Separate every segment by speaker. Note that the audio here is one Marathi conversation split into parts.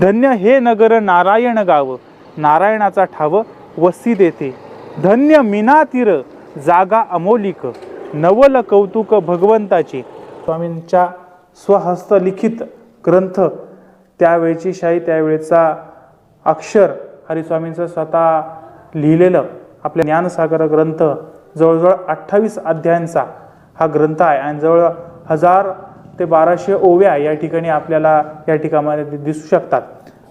Speaker 1: धन्य हे नगर नारायण गाव नारायणाचा ठाव वस्ती देते. धन्य मीनातीर जागा अमोलिक नवल कौतुक भगवंताचे. स्वामींच्या स्वहस्तलिखित ग्रंथ त्यावेळची शाही त्यावेळेचा अक्षर हरिस्वामींचं स्वतः लिहिलेलं आपल्या ज्ञानसागर ग्रंथ जवळजवळ अठ्ठावीस अध्यायांचा हा ग्रंथ आहे. आणि जवळ हजार ते बाराशे ओव्या या ठिकाणी आपल्याला या ठिकाणामध्ये दिसू शकतात.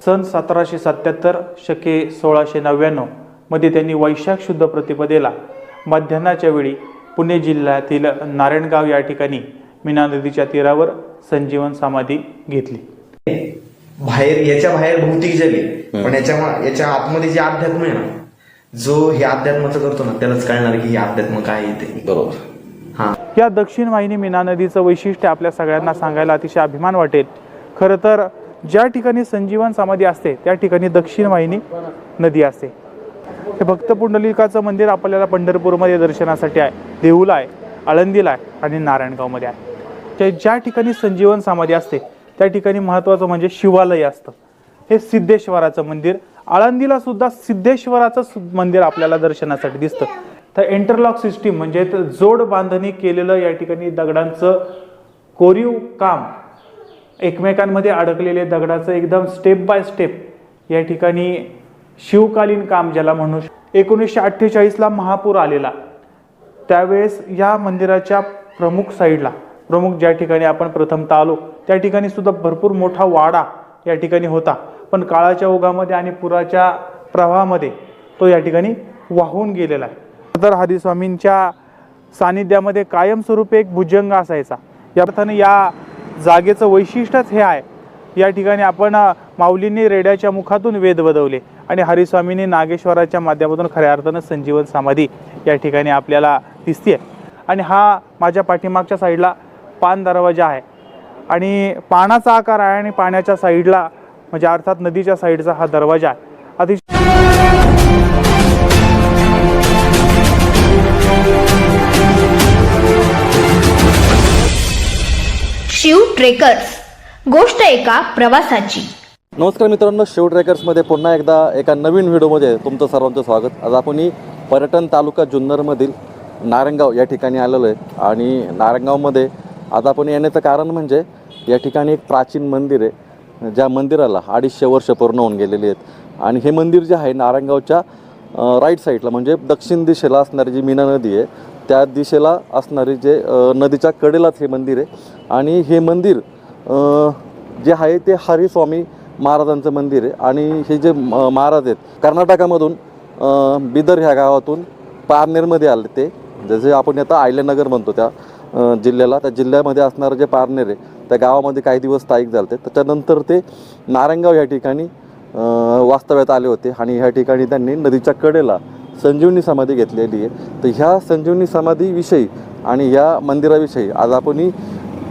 Speaker 1: सन सतराशे सत्याहत्तर शके सोळाशे नव्याण्णवमध्ये त्यांनी वैशाख शुद्ध प्रतिपदेला मध्यान्हाच्या वेळी पुणे जिल्ह्यातील नारायणगाव या ठिकाणी मीना नदीच्या तीरावर संजीवन समाधी घेतली.
Speaker 2: बाहेर याच्या बाहेर भौतिक जग पण याच्या याच्या आतमध्ये जे अध्यात्म आहे ना जो हे अध्यात्माचं करतो ना त्यालाच कळणार की हे अध्यात्म काय आहे ते.
Speaker 3: बरोबर.
Speaker 1: या दक्षिण वाहिनी मीना नदीचं वैशिष्ट्य आपल्या सगळ्यांना सांगायला अतिशय अभिमान वाटेल. खरं तर ज्या ठिकाणी संजीवन समाधी असते त्या ठिकाणी दक्षिण वाहिनी नदी असते. हे भक्त पुंडलिकाचं मंदिर आपल्याला पंढरपूरमध्ये दर्शनासाठी आहे. देऊला आहे आळंदीला आहे आणि नारायणगावमध्ये आहे. त्या ज्या ठिकाणी संजीवन समाधी असते त्या ठिकाणी महत्त्वाचं म्हणजे शिवालय असतं. हे सिद्धेश्वराचं मंदिर. आळंदीला सुद्धा सिद्धेश्वराचं सु- मंदिर आपल्याला दर्शनासाठी दिसतं. तर इंटरलॉक सिस्टीम म्हणजे जोड बांधणी केलेलं या ठिकाणी दगडांचं कोरीव काम एकमेकांमध्ये अडकलेले दगडाचं एकदम स्टेप बाय स्टेप या ठिकाणी शिवकालीन काम ज्याला म्हणू एकोणीसशे अठ्ठेचाळीसला महापूर आलेला. त्यावेळेस या मंदिराच्या प्रमुख साईडला प्रमुख ज्या ठिकाणी आपण प्रथमतः आलो त्या ठिकाणी सुद्धा भरपूर मोठा वाडा या ठिकाणी होता. पण काळाच्या ओघामध्ये आणि पुराच्या प्रवाहामध्ये तो या ठिकाणी वाहून गेलेला आहे. तर हरिस्वामींच्या सानिध्यामध्ये कायमस्वरूपी एक भुजंग असायचा. या अर्थाने या जागेचं वैशिष्ट्यच हे आहे. या ठिकाणी आपण माऊलींनी रेड्याच्या मुखातून वेद बदवले आणि हरिस्वामींनी नागेश्वराच्या माध्यमातून खऱ्या अर्थानं संजीवन समाधी या ठिकाणी आपल्याला दिसते आणि हा माझ्या पाठीमागच्या साईडला पान दरवाजा आहे. आणि पानाचा आकार आहे आणि पाण्याच्या साईडला म्हणजे अर्थात नदीच्या साईडचा हा दरवाजा आहे. अतिशय
Speaker 4: शिव ट्रेकर्स. गोष्ट एका प्रवासाची.
Speaker 3: नमस्कार मित्रांनो शिव ट्रॅकर्समध्ये पुन्हा एकदा एका नवीन व्हिडिओमध्ये तुमचं सर्वांचं स्वागत. आज आपण पर्यटन तालुका जुन्नरमधील नारंगाव या ठिकाणी आलेलो आहे. आणि नारंगावमध्ये आज आपण येण्याचं कारण म्हणजे या ठिकाणी एक प्राचीन मंदिर आहे ज्या मंदिराला अडीचशे वर्ष पूर्ण होऊन गेलेली आहेत. आणि हे मंदिर जे आहे नारंगावच्या राईट साईडला म्हणजे दक्षिण दिशेला असणारी जी मीना नदी आहे त्या दिशेला असणारी जे नदीच्या कडेलाच हे मंदिर आहे. आणि हे मंदिर जे आहे ते हरिस्वामी महाराजांचं मंदिर आहे. आणि हे जे म- महाराज आहेत कर्नाटकामधून बिदर ह्या गावातून पारनेरमध्ये आले ते. जसे आपण आता आयल्यानगर म्हणतो त्या जिल्ह्याला त्या जिल्ह्यामध्ये असणारं जे पारनेर आहे त्या गावामध्ये काही दिवस स्थायिक झाले होते त्याच्यानंतर ते नारायणगाव या ठिकाणी वास्तव्यात आले होते आणि ह्या ठिकाणी त्यांनी नदीच्या कडेला संजीवनी समाधी घेतलेली आहे. तर ह्या संजीवनी समाधीविषयी आणि ह्या मंदिराविषयी आज आपण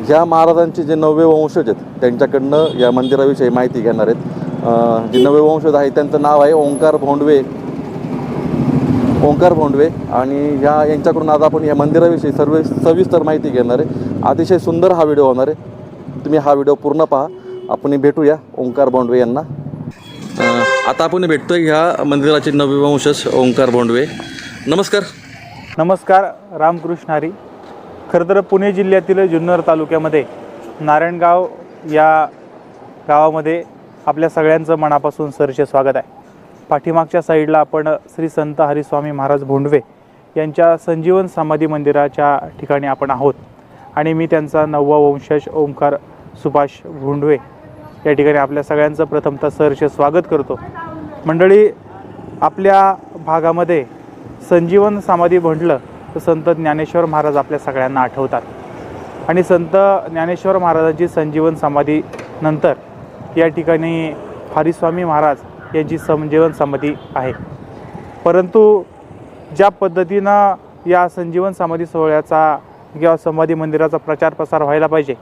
Speaker 3: या ह्या महाराजांचे जे नववे वंशज आहेत त्यांच्याकडनं या मंदिराविषयी माहिती घेणार आहेत. जे नववे वंशज आहेत त्यांचं नाव आहे ओंकार भोंडवे. ओंकार भोंडवे. आणि ह्या यांच्याकडून आज आपण या मंदिराविषयी सर्व सविस्तर माहिती घेणार आहे. अतिशय सुंदर हा व्हिडिओ होणार आहे. तुम्ही हा व्हिडिओ पूर्ण पहा. आपण भेटूया ओंकार भोंडवे यांना. आता आपण भेटतोय ह्या मंदिराचे नववे वंशज ओंकार भोंडवे. नमस्कार.
Speaker 1: नमस्कार रामकृष्ण हरी. खरं तर पुणे जिल्ह्यातील जुन्नर तालुक्यामध्ये नारायणगाव या गावामध्ये आपल्या सगळ्यांचं मनापासून सरचे स्वागत आहे. पाठीमागच्या साईडला आपण श्री संत हरिस्वामी महाराज भोंडवे यांच्या संजीवन समाधी मंदिराच्या ठिकाणी आपण आहोत आणि मी त्यांचा नववा वंशज ओंकार सुभाष भोंडवे या ठिकाणी आपल्या सगळ्यांचं प्रथमतः सरचे स्वागत करतो. मंडळी आपल्या भागामध्ये संजीवन समाधी म्हटलं तर संत ज्ञानेश्वर महाराज आपल्या सगळ्यांना आठवतात. आणि संत ज्ञानेश्वर महाराजांची संजीवन समाधी नंतर या ठिकाणी हरिस्वामी महाराज यांची संजीवन समाधी आहे. परंतु ज्या पद्धतीनं या संजीवन समाधी सोहळ्याचा किंवा समाधी मंदिराचा प्रचार प्रसार व्हायला पाहिजे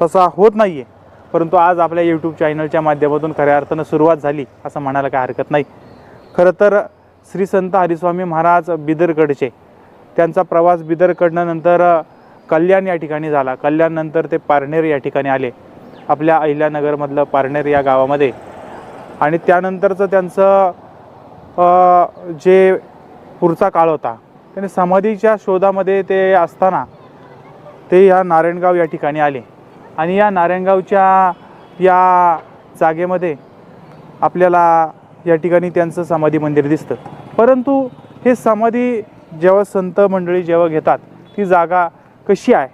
Speaker 1: तसा होत नाही आहे परंतु आज आपल्या यूट्यूब चॅनलच्या माध्यमातून खऱ्या अर्थानं सुरुवात झाली असं म्हणायला काय हरकत नाही. खरं तर श्री संत हरिस्वामी महाराज बिदरगडचे त्यांचा प्रवास बिदरकडनं नंतर कल्याण या ठिकाणी झाला. कल्याणनंतर ते पारनेर या ठिकाणी आले. आपल्या अहिल्यानगरमधलं पारनेर या गावामध्ये. आणि त्यानंतरचं त्यांचं जे पुढचा काळ होता त्याने समाधीच्या शोधामध्ये ते असताना ते या नारायणगाव या ठिकाणी आले. आणि या नारायणगावच्या या जागेमध्ये आपल्याला या ठिकाणी त्यांचं समाधी मंदिर दिसतं. परंतु हे समाधी जेव्हा संत मंडळी जेव्हा घेतात ती जागा कशी आहे?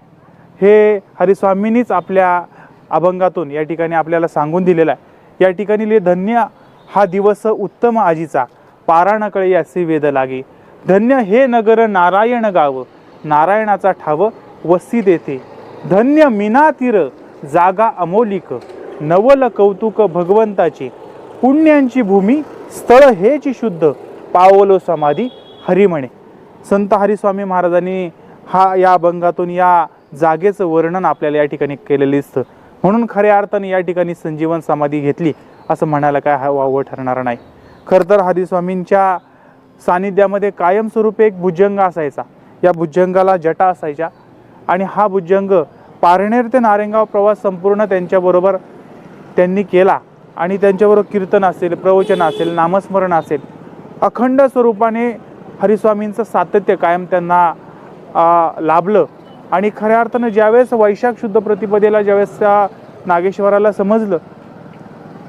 Speaker 1: हे हरिस्वामींनीच आपल्या अभंगातून या ठिकाणी आपल्याला सांगून दिलेलं आहे. या ठिकाणी ले धन्य हा दिवस उत्तम आजीचा पारा नकळे असे वेद लागे. धन्य हे नगर नारायण गाव नारायणाचा ठाव वस्ती देते. धन्य मीना तीर जागा अमोलिक. नवल कौतुक भगवंताचे. पुण्यांची भूमी स्थळ हेच शुद्ध. पावलो समाधी हरिमणे. संत हरिस्वामी महाराजांनी हा या अभंगातून या जागेचं वर्णन आपल्याला या ठिकाणी केलेलं दिसतं. म्हणून खऱ्या अर्थाने या ठिकाणी संजीवन समाधी घेतली असं म्हणायला काय हा वावं ठरणार नाही. खरं तर हरिस्वामींच्या सानिध्यामध्ये कायमस्वरूपी एक भुजंग असायचा. या भुजंगाला जटा असायच्या आणि हा भुजंग पारनेर ते नारेंगाव प्रवास संपूर्ण त्यांच्याबरोबर त्यांनी केला आणि त्यांच्याबरोबर कीर्तन असेल प्रवचन असेल नामस्मरण असेल अखंड स्वरूपाने हरिस्वामींचं सातत्य कायम त्यांना लाभलं. आणि खऱ्या अर्थानं ज्यावेळेस वैशाख शुद्ध प्रतिपदेला ज्यावेळेस त्या नागेश्वराला समजलं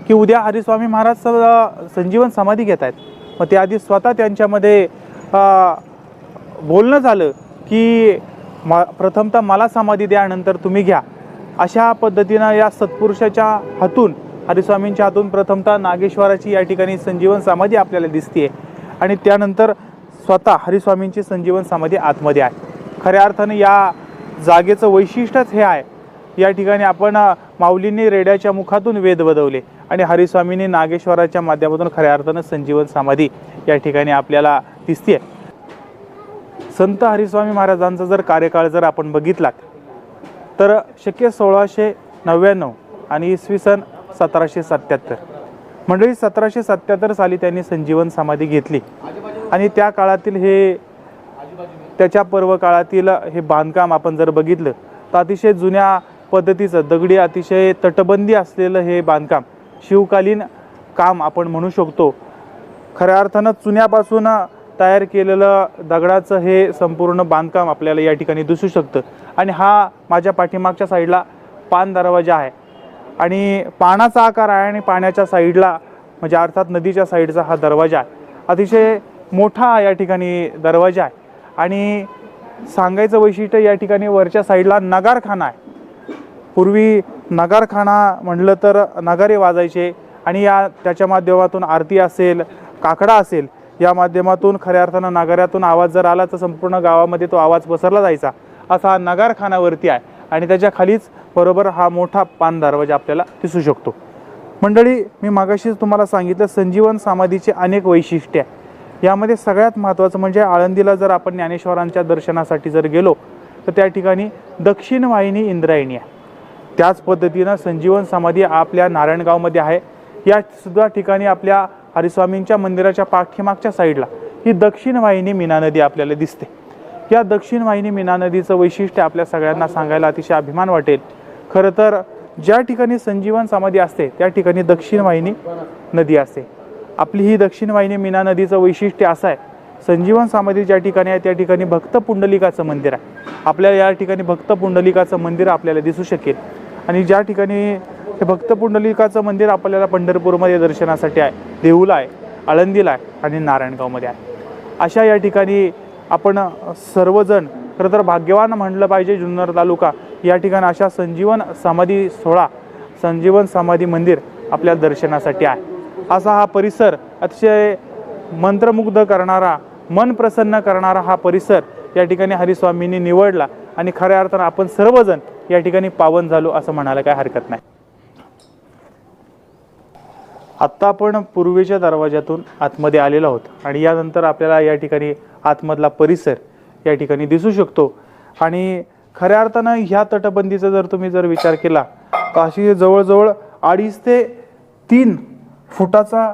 Speaker 1: की उद्या हरिस्वामी महाराज संजीवन समाधी घेत आहेत. मग ते आधी स्वतः त्यांच्यामध्ये बोलणं झालं की म प्रथमतः मला समाधी द्या नंतर तुम्ही घ्या. अशा पद्धतीनं या सत्पुरुषाच्या हातून हरिस्वामींच्या हातून प्रथमतः नागेश्वराची या ठिकाणी संजीवन समाधी आपल्याला दिसते आणि त्यानंतर स्वतः हरिस्वामींची संजीवन समाधी आतमध्ये आहे. खऱ्या अर्थानं या जागेचं वैशिष्ट्यच हे आहे. या ठिकाणी आपण माऊलींनी रेड्याच्या मुखातून वेद बदवले आणि हरिस्वामींनी नागेश्वराच्या माध्यमातून खऱ्या अर्थानं संजीवन समाधी या ठिकाणी आपल्याला दिसते संत हरिस्वामी महाराजांचा जर कार्यकाळ जर आपण बघितलात तर शक्य सोळाशे नव्याण्णव आणि इसवी सन सतराशे सत्याहत्तर मंडळी सतराशे सत्याहत्तर साली त्यांनी संजीवन समाधी घेतली. आणि त्या काळातील हे त्याच्या पर्व काळातील हे बांधकाम आपण जर बघितलं तर अतिशय जुन्या पद्धतीचं दगडी अतिशय तटबंदी असलेलं हे बांधकाम शिवकालीन काम आपण म्हणू शकतो. खऱ्या अर्थानं चुन्यापासून तयार केलेलं दगडाचं हे संपूर्ण बांधकाम आपल्याला या ठिकाणी दिसू शकतं. आणि हा माझ्या पाठीमागच्या साईडला पान दरवाजा आहे. आणि पानाचा आकार आहे आणि पाण्याच्या साईडला म्हणजे अर्थात नदीच्या साईडचा हा दरवाजा आहे. अतिशय मोठा या ठिकाणी दरवाजा आहे. आणि सांगायचं वैशिष्ट्य या ठिकाणी वरच्या साईडला नगारखाना आहे. पूर्वी नगारखाना म्हटलं तर नगारे वाजायचे आणि या त्याच्या माध्यमातून आरती असेल काकडा असेल या माध्यमातून खऱ्या अर्थानं नगाऱ्यातून आवाज जर आला तर संपूर्ण गावामध्ये तो आवाज पसरला जायचा. असा हा नगारखानावरती आहे. आणि त्याच्या खालीच बरोबर हा मोठा पान दरवाजा आपल्याला दिसू शकतो. मंडळी मी मागाशीच तुम्हाला सांगितलं संजीवन समाधीचे अनेक वैशिष्ट्य आहे. यामध्ये सगळ्यात महत्त्वाचं म्हणजे आळंदीला जर आपण ज्ञानेश्वरांच्या दर्शनासाठी जर गेलो तर त्या ठिकाणी दक्षिण वाहिनी इंद्रायणी आहे. त्याच पद्धतीनं संजीवन समाधी आपल्या नारायणगावमध्ये आहे. या सुद्धा ठिकाणी आपल्या हरिस्वामींच्या मंदिराच्या पाठीमागच्या साईडला ही दक्षिण वाहिनी मीना नदी आपल्याला दिसते. या दक्षिण वाहिनी मीना नदीचं वैशिष्ट्य आपल्या सगळ्यांना सांगायला अतिशय अभिमान वाटेल. खरं तर ज्या ठिकाणी संजीवन समाधी असते त्या ठिकाणी दक्षिण वाहिनी नदी असते. आपली ही दक्षिण वाहिनी मीना नदीचं वैशिष्ट्य असं आहे. संजीवन समाधी ज्या ठिकाणी आहे त्या ठिकाणी भक्त पुंडलिकाचं मंदिर आहे. आपल्याला या ठिकाणी भक्त पुंडलिकाचं मंदिर आपल्याला दिसू शकेल. आणि ज्या ठिकाणी हे भक्त पुंडलिकाचं मंदिर आपल्याला पंढरपूरमध्ये दर्शनासाठी आहे देऊला आहे आळंदीला आहे आणि नारायणगावमध्ये आहे. अशा या ठिकाणी आपण सर्वजण खरं तर भाग्यवान म्हणलं पाहिजे जुन्नर तालुका या ठिकाणी अशा संजीवन समाधी सोहळा संजीवन समाधी मंदिर आपल्या दर्शनासाठी आहे. असा हा परिसर अतिशय मंत्रमुग्ध करणारा मन प्रसन्न करणारा हा परिसर या ठिकाणी हरिस्वामींनी निवडला आणि खऱ्या अर्थानं आपण सर्वजण या ठिकाणी पावन झालो असं म्हणायला काय हरकत नाही. आत्ता आपण पूर्वेच्या दरवाज्यातून आतमध्ये आलेलो आहोत आणि यानंतर आपल्याला या ठिकाणी आतमधला परिसर या ठिकाणी दिसू शकतो. आणि खऱ्या अर्थानं ह्या तटबंदीचा जर तुम्ही जर विचार केला तर अशी जवळजवळ अडीच ते तीन फुटाचा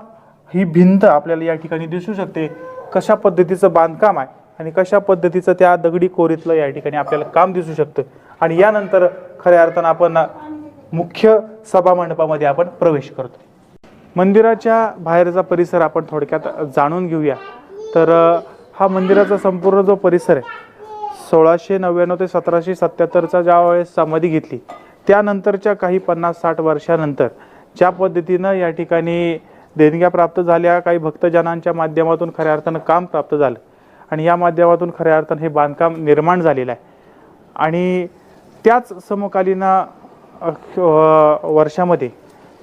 Speaker 1: ही भिंत आपल्याला या ठिकाणी दिसू शकते. कशा पद्धतीचं बांधकाम आहे आणि कशा पद्धतीचं त्या दगडी कोरीतलं या ठिकाणी आपल्याला काम दिसू शकतं. आणि यानंतर खऱ्या अर्थानं आपण मुख्य सभा मंडपामध्ये आपण प्रवेश करतो मंदिराच्या बाहेरचा परिसर आपण थोडक्यात जाणून घेऊया. तर हा मंदिराचा संपूर्ण जो परिसर आहे सोळाशे नव्याण्णव ते सतराशे सत्याहत्तरचा ज्या वेळेस समाधी घेतली त्यानंतरच्या काही पन्नास साठ वर्षानंतर ज्या पद्धतीनं या ठिकाणी देणग्या प्राप्त झाल्या काही भक्तजनांच्या माध्यमातून खऱ्या अर्थानं काम प्राप्त झालं. आणि या माध्यमातून खऱ्या अर्थानं हे बांधकाम निर्माण झालेलं आहे. आणि त्याच समकालीन वर्षामध्ये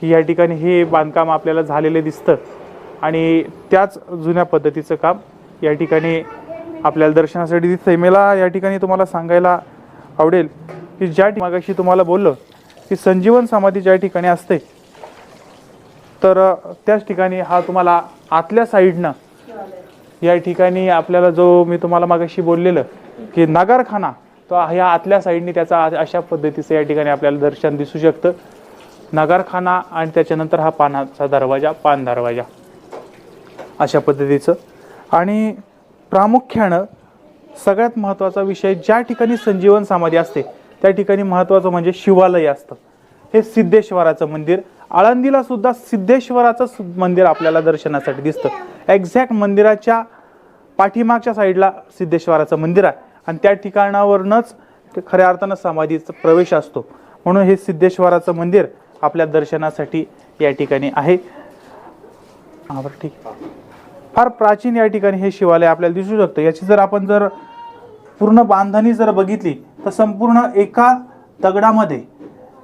Speaker 1: या ठिकाणी हे बांधकाम आपल्याला झालेलं दिसतं. आणि त्याच जुन्या पद्धतीचं काम या ठिकाणी आपल्याला दर्शनासाठी दिसतंय. मला या ठिकाणी तुम्हाला सांगायला आवडेल की ज्या मागाशी तुम्हाला बोललो की संजीवन समाधी ज्या ठिकाणी असते तर त्याच ठिकाणी हा तुम्हाला आतल्या साईडनं या ठिकाणी आपल्याला जो मी तुम्हाला मागाशी बोललेलं की नगारखाना तो ह्या आतल्या साईडने त्याचा अशा पद्धतीचं या ठिकाणी आपल्याला दर्शन दिसू शकतं. नगारखाना आणि त्याच्यानंतर हा पानाचा दरवाजा पान दरवाजा अशा पद्धतीचं. आणि प्रामुख्यानं सगळ्यात महत्त्वाचा विषय ज्या ठिकाणी संजीवन समाधी असते त्या ठिकाणी महत्त्वाचं म्हणजे शिवालय असतं. हे सिद्धेश्वराचं मंदिर. आळंदीला सुद्धा सिद्धेश्वराचं मंदिर आपल्याला दर्शनासाठी दिसतं. एक्झॅक्ट मंदिराच्या पाठीमागच्या साईडला सिद्धेश्वराचं मंदिर आहे. आणि त्या ठिकाणावरूनच खऱ्या अर्थानं समाधीचा प्रवेश असतो. म्हणून हे सिद्धेश्वराचं मंदिर आपल्या दर्शनासाठी या ठिकाणी आहे. हां बरं ठीक फार प्राचीन या ठिकाणी हे शिवालय आपल्याला दिसू शकतं. याची जर आपण जर पूर्ण बांधणी जर बघितली तर संपूर्ण एका दगडामध्ये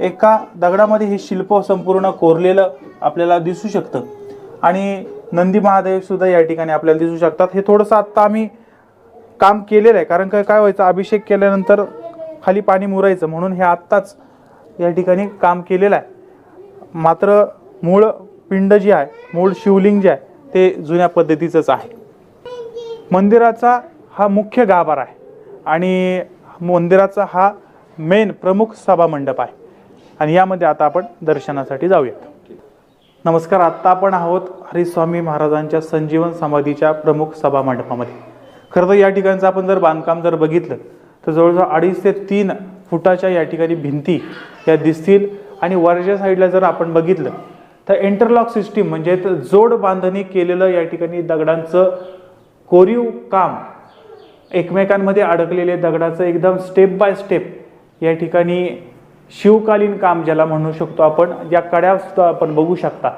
Speaker 1: एका दगडामध्ये हे शिल्प संपूर्ण कोरलेलं आपल्याला दिसू शकतं. आणि नंदी महादेव सुद्धा या ठिकाणी आपल्याला दिसू शकतात. हे थोडंसं आत्ता आम्ही काम केलेलं आहे. कारण काय काय व्हायचं अभिषेक केल्यानंतर खाली पाणी मुरायचं म्हणून हे आत्ताच या ठिकाणी काम केलेलं आहे. मात्र मूळ पिंड जे आहे मूळ शिवलिंग जे आहे ते जुन्या पद्धतीचंच आहे. मंदिराचा हा मुख्य गाभारा आहे. आणि मंदिराचा हा मेन प्रमुख सभा मंडप आहे. आणि यामध्ये आता आपण दर्शनासाठी जाऊयात. नमस्कार आत्ता आपण आहोत हरिस्वामी महाराजांच्या संजीवन समाधीच्या प्रमुख सभा मंडपामध्ये. खरं तर या ठिकाणचं आपण जर बांधकाम जर बघितलं तर जवळजवळ अडीच ते तीन फुटाच्या या ठिकाणी भिंती या दिसतील. आणि वरच्या साईडला जर आपण बघितलं तर इंटरलॉक सिस्टीम म्हणजे जोड बांधणी केलेलं या ठिकाणी दगडांचं कोरीव काम एकमेकांमध्ये अडकलेले दगडाचं एकदम स्टेप बाय स्टेप या ठिकाणी शिवकालीन काम ज्याला म्हणू शकतो आपण या कड्या सुद्धा आपण बघू शकता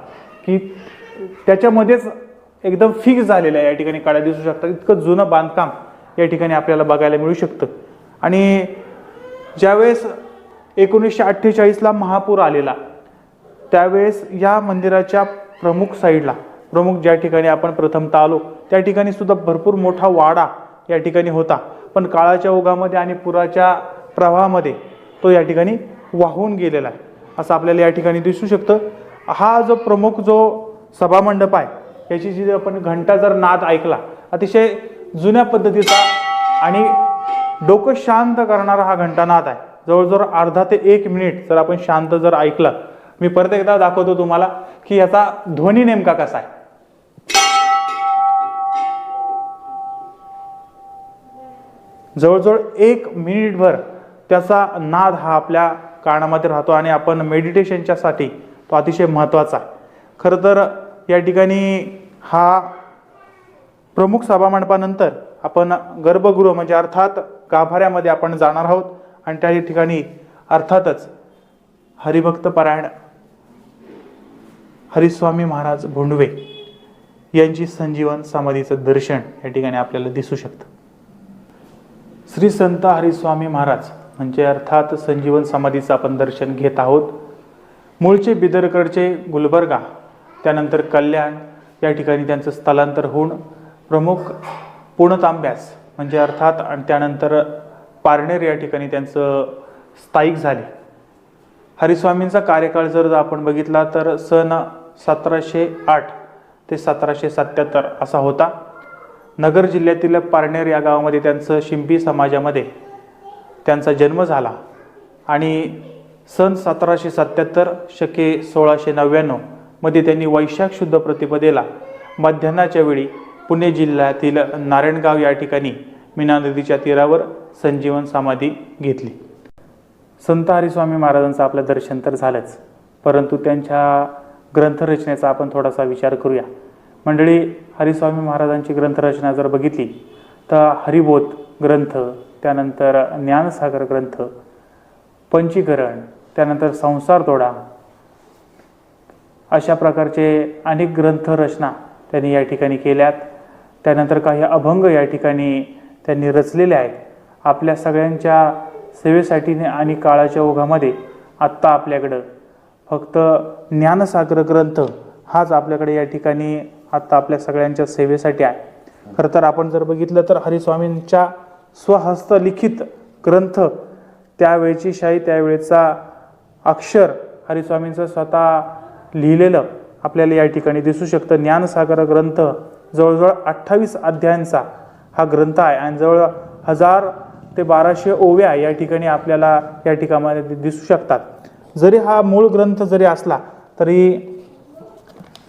Speaker 1: की त्याच्यामध्येच एकदम फिक्स झालेलं आहे या ठिकाणी कड्या दिसू शकतात. इतकं जुनं बांधकाम या ठिकाणी आपल्याला बघायला मिळू शकतं. आणि ज्यावेळेस एकोणीसशे अठ्ठेचाळीसला महापूर आलेला त्यावेळेस या मंदिराच्या प्रमुख साईडला प्रमुख ज्या ठिकाणी आपण प्रथमतः आलो त्या ठिकाणी सुद्धा भरपूर मोठा वाडा या ठिकाणी होता. पण काळाच्या ओघामध्ये आणि पुराच्या प्रवाहामध्ये तो या ठिकाणी वाहून गेलेला आहे. असं आपल्याला या ठिकाणी दिसू शकतं. हा जो प्रमुख जो सभामंडप आहे याची जी आपण घंटा जर नाद ऐकला अतिशय जुन्या पद्धतीचा आणि डोकं शांत करणारा हा घंटानाद आहे. जवळजवळ अर्धा ते एक मिनिट जर आपण शांत जर ऐकला मी परत एकदा दाखवतो तुम्हाला की याचा ध्वनी नेमका कसा आहे. जवळजवळ एक मिनिटभर त्याचा नाद हा आपल्या कानामध्ये राहतो आणि आपण मेडिटेशनच्यासाठी तो अतिशय महत्त्वाचा आहे. खरं तर या ठिकाणी हा प्रमुख सभामंडपानंतर आपण गर्भगृह म्हणजे अर्थात गाभाऱ्यामध्ये आपण जाणार आहोत आणि त्या ठिकाणी अर्थातच हरिभक्त परायण हरिस्वामी महाराज भोंडवे यांची संजीवन समाधीचं दर्शन या ठिकाणी आपल्याला दिसू शकतं. श्री संत हरिस्वामी महाराज म्हणजे अर्थात संजीवन समाधीचं आपण दर्शन घेत आहोत. मूळचे बिदरकडचे गुलबर्गा त्यानंतर कल्याण या ठिकाणी त्यांचं स्थलांतर होऊन प्रमुख पूर्णतांब्यास म्हणजे अर्थात आणि त्यानंतर पारनेर या ठिकाणी त्यांचं स्थायिक झाले. हरिस्वामींचा कार्यकाळ जर आपण बघितला तर सन सतराशे आठ ते सतराशे सत्याहत्तर असा होता. नगर जिल्ह्यातील पारनेर या गावामध्ये त्यांचं शिंपी समाजामध्ये त्यांचा जन्म झाला. आणि सन सतराशे सत्याहत्तर शके सोळाशे नव्याण्णवमध्ये त्यांनी वैशाख शुद्ध प्रतिपदेला मध्यान्हाच्या वेळी पुणे जिल्ह्यातील नारायणगाव या ठिकाणी मीना नदीच्या तीरावर संजीवन समाधी घेतली. संत हरिस्वामी महाराजांचं आपलं दर्शन तर झालंच परंतु त्यांच्या ग्रंथरचनेचा आपण थोडासा विचार करूया. मंडळी हरिस्वामी महाराजांची ग्रंथरचना जर बघितली तर हरिबोध ग्रंथ त्यानंतर ज्ञानसागर ग्रंथ पंचीकरण त्यानंतर संसार तोडा अशा प्रकारचे अनेक ग्रंथ रचना त्यांनी या ठिकाणी केल्यात. त्यानंतर काही अभंग या ठिकाणी त्यांनी रचलेले आहेत. आपल्या सगळ्यांच्या सेवेसाठी आणि काळाच्या ओघामध्ये आत्ता आपल्याकडं फक्त ज्ञानसागर ग्रंथ हाच आपल्याकडे या ठिकाणी आत्ता आपल्या सगळ्यांच्या सेवेसाठी आहे. खरं तर आपण जर बघितलं तर हरिस्वामींच्या स्वहस्तलिखित ग्रंथ त्यावेळची शाही त्यावेळेचा अक्षर हरिस्वामींचं स्वतः लिहिलेलं आपल्याला या ठिकाणी दिसू शकतं. ज्ञानसागर ग्रंथ जवळजवळ अठ्ठावीस अध्यायांचा हा ग्रंथ आहे आणि जवळ हजार ते बाराशे ओव्या या ठिकाणी आपल्याला या ठिकाणामध्ये दिसू शकतात. जरी हा मूळ ग्रंथ जरी असला तरी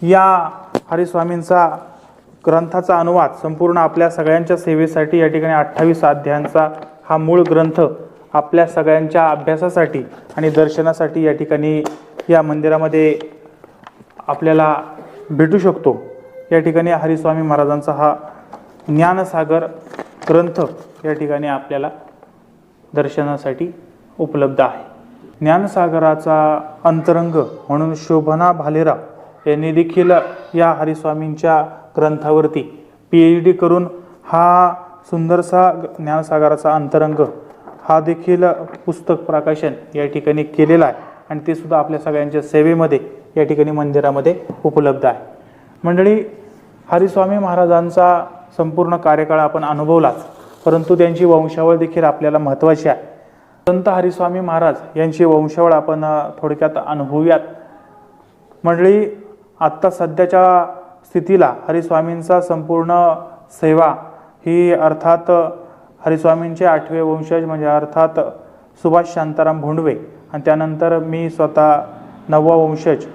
Speaker 1: या हरिस्वामींचा ग्रंथाचा अनुवाद संपूर्ण आपल्या सगळ्यांच्या सेवेसाठी या ठिकाणी अठ्ठावीस अध्यायांचा हा मूळ ग्रंथ आपल्या सगळ्यांच्या अभ्यासासाठी आणि दर्शनासाठी या ठिकाणी या मंदिरामध्ये आपल्याला भेटू शकतो. या ठिकाणी हरिस्वामी महाराजांचा हा ज्ञानसागर ग्रंथ या ठिकाणी आपल्याला दर्शनासाठी उपलब्ध आहे. ज्ञानसागराचा अंतरंग म्हणून शोभना भालेराव यांनी देखील या हरिस्वामींच्या ग्रंथावरती पी एच डी करून हा सुंदरसा ज्ञानसागराचा अंतरंग हा देखील पुस्तक प्रकाशन या ठिकाणी केलेला आहे. आणि ते सुद्धा आपल्या सगळ्यांच्या सेवेमध्ये या ठिकाणी मंदिरामध्ये उपलब्ध आहे. मंडळी हरिस्वामी महाराजांचा संपूर्ण कार्यकाळ आपण अनुभवलाच परंतु त्यांची वंशावळ देखील आपल्याला महत्त्वाची आहे. संत हरिस्वामी महाराज यांची वंशावळ आपण थोडक्यात अनुभवूयात. मंडळी आत्ता सध्याच्या स्थितीला हरिस्वामींचा संपूर्ण सेवा ही अर्थात हरिस्वामींचे आठवे वंशज म्हणजे अर्थात सुभाष शांताराम भोंडवे. आणि त्यानंतर मी स्वतः नववा वंशज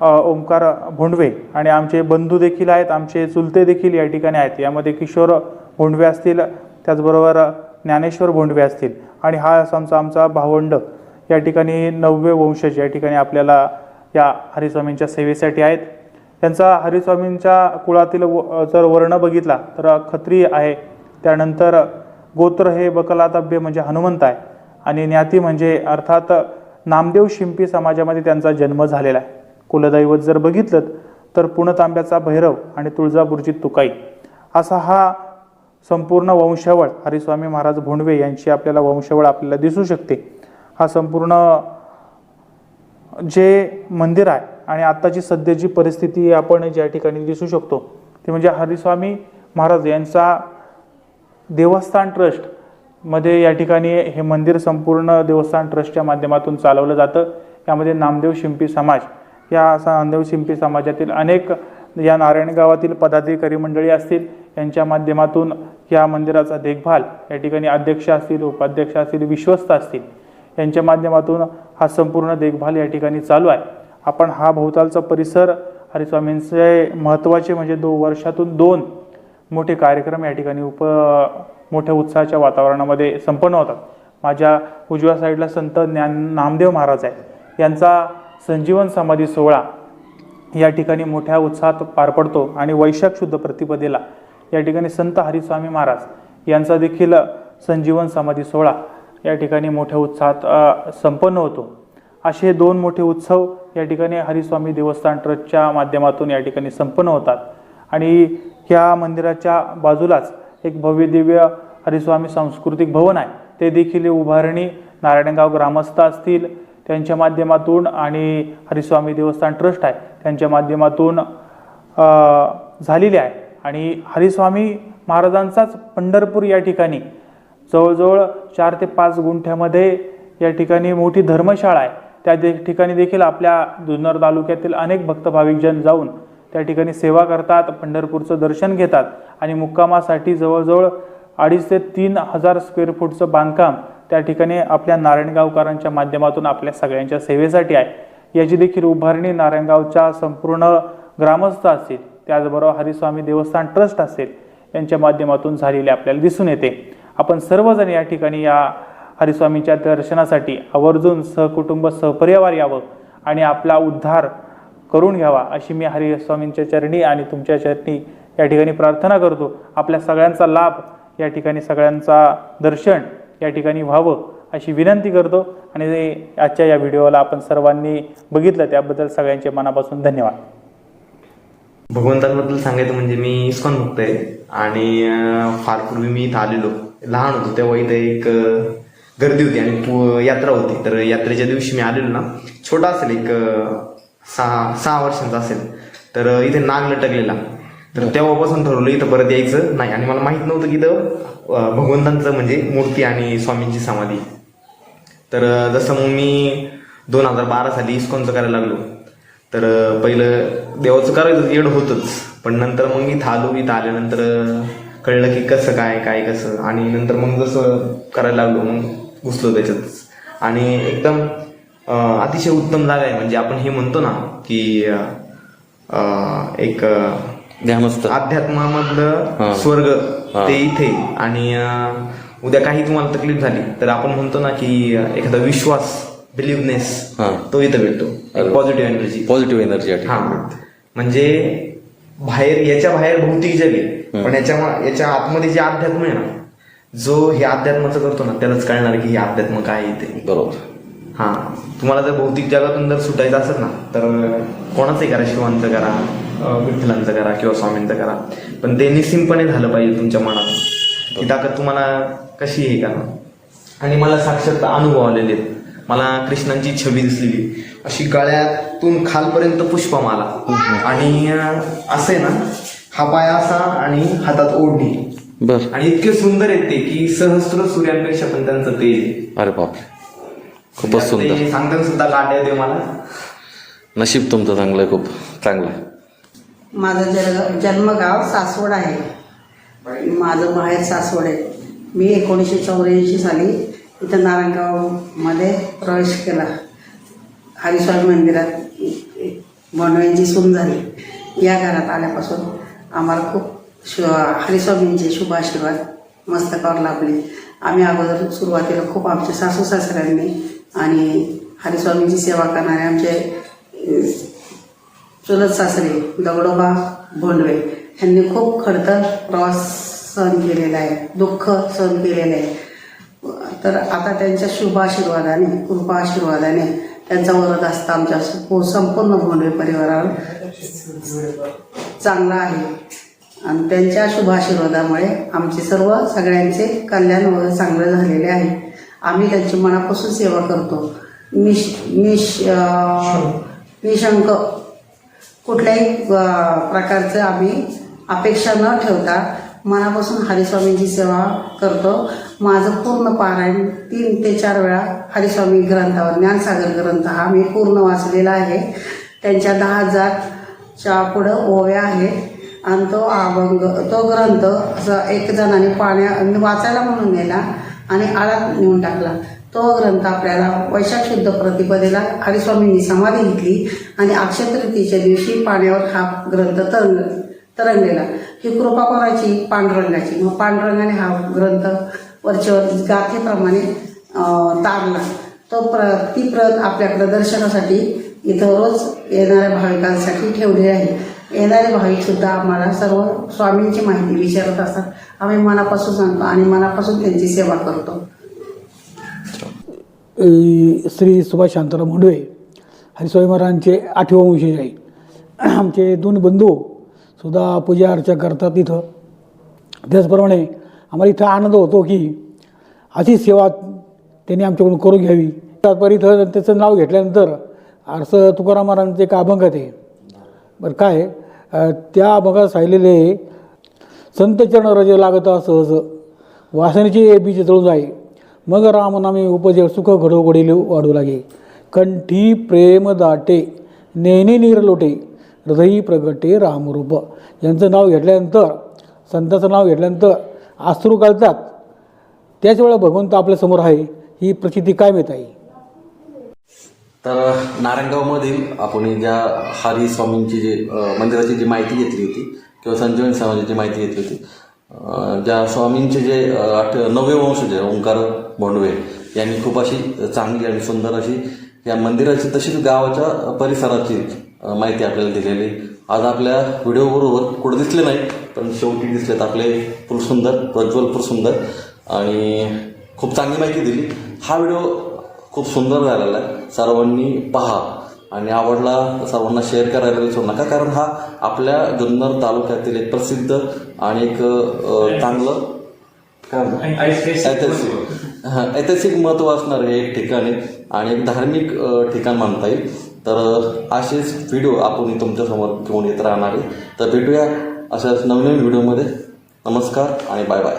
Speaker 1: ओंकार भोंडवे. आणि आमचे बंधू देखील आहेत आमचे चुलते देखील या ठिकाणी आहेत. यामध्ये किशोर भोंडवे असतील त्याचबरोबर ज्ञानेश्वर भोंडवे असतील. आणि हा असा आमचा आमचा भावंड या ठिकाणी नववे वंशज या ठिकाणी आपल्याला या हरिस्वामींच्या सेवेसाठी आहेत. त्यांचा हरिस्वामींच्या कुळातील व- जर वर्ण बघितला तर खत्री आहे. त्यानंतर गोत्र हे बकलातभ्य म्हणजे हनुमंत आहे. आणि ज्ञाती म्हणजे अर्थात नामदेव शिंपी समाजामध्ये त्यांचा जन्म झालेला आहे. कुलदैवत जर बघितलं तर पुणतांब्याचा भैरव आणि तुळजापूरची तुकाई. असा हा संपूर्ण वंशावळ हरिस्वामी महाराज भोंडवे यांची आपल्याला वंशावळ आपल्याला दिसू शकते. हा संपूर्ण जे मंदिर आहे आणि आत्ताची सध्याची परिस्थिती आपण ज्या ठिकाणी दिसू शकतो ते म्हणजे हरिस्वामी महाराज यांचा देवस्थान ट्रस्टमध्ये या ठिकाणी हे मंदिर संपूर्ण देवस्थान ट्रस्टच्या माध्यमातून चालवलं जातं. यामध्ये नामदेव शिंपी समाज या असा नामदेव शिंपी समाजातील अनेक या नारायण गावातील पदाधिकारी मंडळी असतील यांच्या माध्यमातून या मंदिराचा देखभाल या ठिकाणी अध्यक्ष असतील उपाध्यक्ष असतील विश्वस्त असतील यांच्या माध्यमातून हा संपूर्ण देखभाल या ठिकाणी चालू आहे. आपण हा भोवतालचा परिसर हरिस्वामींचे महत्त्वाचे म्हणजे दो वर्षातून दोन मोठे कार्यक्रम या ठिकाणी उप मोठ्या उत्साहाच्या वातावरणामध्ये संपन्न होतात. माझ्या उजव्या साईडला संत ज्ञान नामदेव महाराज आहे यांचा संजीवन समाधी सोहळा या ठिकाणी मोठ्या उत्साहात पार पडतो आणि वैशाख शुद्ध प्रतिपदेला या ठिकाणी संत हरिस्वामी महाराज यांचा देखील संजीवन समाधी सोहळा या ठिकाणी मोठ्या उत्साहात संपन्न होतो. असे दोन मोठे उत्सव या ठिकाणी हरिस्वामी देवस्थान ट्रस्टच्या माध्यमातून या ठिकाणी संपन्न होतात. आणि ह्या मंदिराच्या बाजूलाच एक भव्य दिव्य हरिस्वामी सांस्कृतिक भवन आहे. ते देखील उभारणी नारायणगाव ग्रामस्थ असतील त्यांच्या माध्यमातून आणि हरिस्वामी देवस्थान ट्रस्ट आहे त्यांच्या माध्यमातून झालेली आहे. आणि हरिस्वामी महाराजांचाच पंढरपूर या ठिकाणी जवळजवळ चार ते पाच गुंठ्यामध्ये या ठिकाणी मोठी धर्मशाळा आहे. त्या दे ठिकाणी देखील आपल्या जुन्नर तालुक्यातील अनेक भक्त भाविकजन जाऊन त्या ठिकाणी सेवा करतात पंढरपूरचं दर्शन घेतात आणि मुक्कामासाठी जवळजवळ अडीच ते तीन हजार स्क्वेअर फूटचं बांधकाम त्या ठिकाणी आपल्या नारायणगावकरांच्या माध्यमातून आपल्या सगळ्यांच्या सेवेसाठी आहे. याची देखील उभारणी नारायणगावच्या संपूर्ण ग्रामस्थ असतील त्याचबरोबर हरिस्वामी देवस्थान ट्रस्ट असेल यांच्या माध्यमातून झालेली आपल्याला दिसून येते. आपण सर्वजण या ठिकाणी या हरिस्वामीच्या दर्शनासाठी आवर्जून सहकुटुंब सहपरिवार यावं आणि आपला उद्धार करून घ्यावा अशी मी हरिस्वामींच्या चरणी आणि तुमच्या चरणी या ठिकाणी प्रार्थना करतो. आपल्या सगळ्यांचा लाभ या ठिकाणी सगळ्यांचा दर्शन या ठिकाणी व्हावं अशी विनंती करतो आणि आजच्या या व्हिडिओला आपण सर्वांनी बघितलं त्याबद्दल सगळ्यांचे मनापासून धन्यवाद.
Speaker 2: भगवंतांबद्दल सांगायचं म्हणजे मी इस्कॉन भक्त आहे आणि फार पूर्वी मी इथं आलेलो. लहान होतो तेव्हा इथं एक गर्दी होती आणि पु- यात्रा होती. तर यात्रेच्या दिवशी मी आलेलो ना छोटा असेल एक सहा सहा वर्षांचा असेल. तर इथे नाग लटकलेला. तर तेव्हापासून ठरवलं इथं परत यायचं नाही. आणि मला माहीत नव्हतं की इथं भगवंतांचं म्हणजे मूर्ती आणि स्वामींची समाधी. तर जसं मग मी दोन हजार बारा साली इस्कॉनचं करायला लागलो. तर पहिलं देवाचं करायचं येड होतंच. पण नंतर मग मी थालो इथं आल्यानंतर कळलं की कसं काय काय कसं? आणि नंतर मग जसं करायला लागलो मग घुसलो त्याच्यातच. आणि एकदम अतिशय उत्तम जागा आहे. म्हणजे आपण हे म्हणतो ना की एक अध्यात्मामधलं स्वर्ग ते इथे. आणि उद्या काही तुम्हाला तकलीफ झाली तर आपण म्हणतो ना की एखादा विश्वास बिलिव्हनेस. तो इथं भेटतो. एक पॉझिटिव्ह एनर्जी
Speaker 3: पॉझिटिव्ह एनर्जी
Speaker 2: हा. म्हणजे बाहेर याच्या बाहेर भौतिक जग आहे. पण याच्या याच्या आतमध्ये जे अध्यात्म आहे ना जो हे अध्यात्माचं करतो ना त्यालाच कळणार की हे अध्यात्म काय आहे ते.
Speaker 3: बरोबर.
Speaker 2: हा. तुम्हाला जर भौतिक जगातून जर सुटायचं असेल ना तर कोणाचंही करा शिवांचं करा विठ्ठलांचं करा किंवा स्वामींचं करा. पण ते निश्चितपणे झालं पाहिजे तुमच्या मनात ती ताकद तुम्हाला कशी हे करा आणि मला साक्षात अनुभव आलेले आहेत. मला कृष्णांची छबी दिसलेली. अशी गळ्यातून खालपर्यंत पुष्पमाला. आणि असं आहे ना हा पाय असा आणि हातात ओढणी.
Speaker 3: बर.
Speaker 2: आणि इतके सुंदर आहेत ते की सहस्त्र सूर्यांपेक्षा पण त्यांचं तेज आहे.
Speaker 3: अरे बापरे. खूपच सुंदर
Speaker 2: ते सांगताना सुद्धा काढले होते मला.
Speaker 3: नशीब तुमचं चांगलं आहे खूप चांगलं आहे.
Speaker 5: माझं जन्म जन्मगाव सासवड आहे. माझं माहेर सासवड आहे. मी एकोणीसशे चौऱ्याऐंशी साली इथं नारायणगावमध्ये प्रवेश केला. हरिस्वामी मंदिरात बनवायची सून झाली. या घरात आल्यापासून आम्हाला खूप शु हरिस्वामींचे शुभ आशीर्वाद मस्तकावर लाभले. आम्ही अगोदर सुरुवातीला खूप आमच्या सासू सासऱ्यांनी आणि हरिस्वामींची सेवा करणारे आमचे चुलत सासरे दगडोबा भोंडवे यांनी खूप खडतर प्रवास सहन केलेला आहे दुःख सहन केलेलं आहे. तर आता त्यांच्या शुभ आशीर्वादाने कृपा आशीर्वादाने त्यांचा वरद असता आमच्या हो, संपूर्ण भोंडवे परिवारावर चांगला आहे. आणि त्यांच्या शुभ आशीर्वादामुळे आमचे सर्व सगळ्यांचे कल्याण वगैरे चांगलं झालेले आहे. आम्ही त्यांची मनापासून सेवा करतो. निश निश निशंक. कुठल्याही प्रकारचं आम्ही अपेक्षा न ठेवता मनापासून हरिस्वामींची सेवा करतो. माझं पूर्ण पारायण तीन ते चार वेळा हरिस्वामी ग्रंथावर ज्ञानसागर ग्रंथ हा मी पूर्ण वाचलेला आहे. त्यांच्या दहा हजारच्या पुढं ओव्या आहेत आणि तो अभंग तो ग्रंथ असं एक जणाने पाण्या वाचायला म्हणून नेला आणि आळात नेऊन टाकला. तो ग्रंथ आपल्याला वैशाख शुद्ध प्रतिपदेला हरिस्वामींनी समाधी घेतली आणि अक्षतृतीच्या दिवशी पाण्यावर हा ग्रंथ तरंगला. तरंगलेला. ही कृपा कोणाची? पांडुरंगाची. मग पांडुरंगाने हा ग्रंथ वरच्यावर गाथेप्रमाणे तारला. तो प्र ती प्रत आपल्याकडं दर्शनासाठी इथं रोज येणाऱ्या भाविकांसाठी ठेवली आहे. येणारे भाविकसुद्धा आम्हाला सर्व स्वामींची माहिती विचारत असतात. आम्ही मनापासून सांगतो आणि मनापासून त्यांची सेवा करतो.
Speaker 6: श्री सुभाष शांताराम मुंडवे हरिस्वामी महाराजांचे आठवे वंशज आहे आमचे दोन बंधू सुद्धा पूजा अर्चा करतात इथं. त्याचप्रमाणे आम्हाला इथं आनंद होतो की अशी सेवा त्यांनी आमच्याकडून करून घ्यावी. त्यापर इथं त्याचं नाव घेतल्यानंतर असं तुकाराम महाराजांचे एक अभंग ते. बरं काय? त्या अभंगात सांगितलेले संतचरण रज लागत सहज वासनेचे बीज जळून जाई मग रामनामे उपजे सुख घडोघडील वाढू लागे. कंठी प्रेम दाटे नेने नीर लोटे हृदयी प्रगटे रामरूप. यांचं नाव घेतल्यानंतर संताचं नाव घेतल्यानंतर अश्रू घालतात त्याच वेळा भगवंत आपल्यासमोर आहे. ही प्रचिती काय मिळत आहे?
Speaker 3: तर नारायणगावमधील आपण ज्या हरी स्वामींची जी मंदिराची जी माहिती घेतली होती किंवा संजीवनी समाजाची माहिती घेतली होती ज्या स्वामींचे जे आठ नवे वंश जे ओंकार भोंडवे यांनी खूप अशी चांगली आणि सुंदर अशी या मंदिराची तशीच गावाच्या परिसराची माहिती आपल्याला दिलेली. आज आपल्या व्हिडिओबरोबर कुठं दिसले नाही पण शेवटी दिसलेत आपले फुलसुंदर प्रज्वल फुलसुंदर आणि खूप चांगली माहिती दिली. हा व्हिडिओ खूप सुंदर झालेला आहे. सर्वांनी पहा. आणि आवडला तर सर्वांना शेअर करायला विसरू नका कारण हा आपल्या जुन्नर तालुक्यातील एक प्रसिद्ध आणि एक चांगलं? ऐतिहासिक हा ऐतिहासिक महत्त्व असणार हे एक ठिकाण आहे. आणि एक धार्मिक ठिकाण मानता येईल. तर असेच व्हिडिओ आपण तुमच्यासमोर घेऊन येत राहणार आहे. तर भेटूया अशाच नवनवीन व्हिडिओमध्ये नमस्कार आणि बाय बाय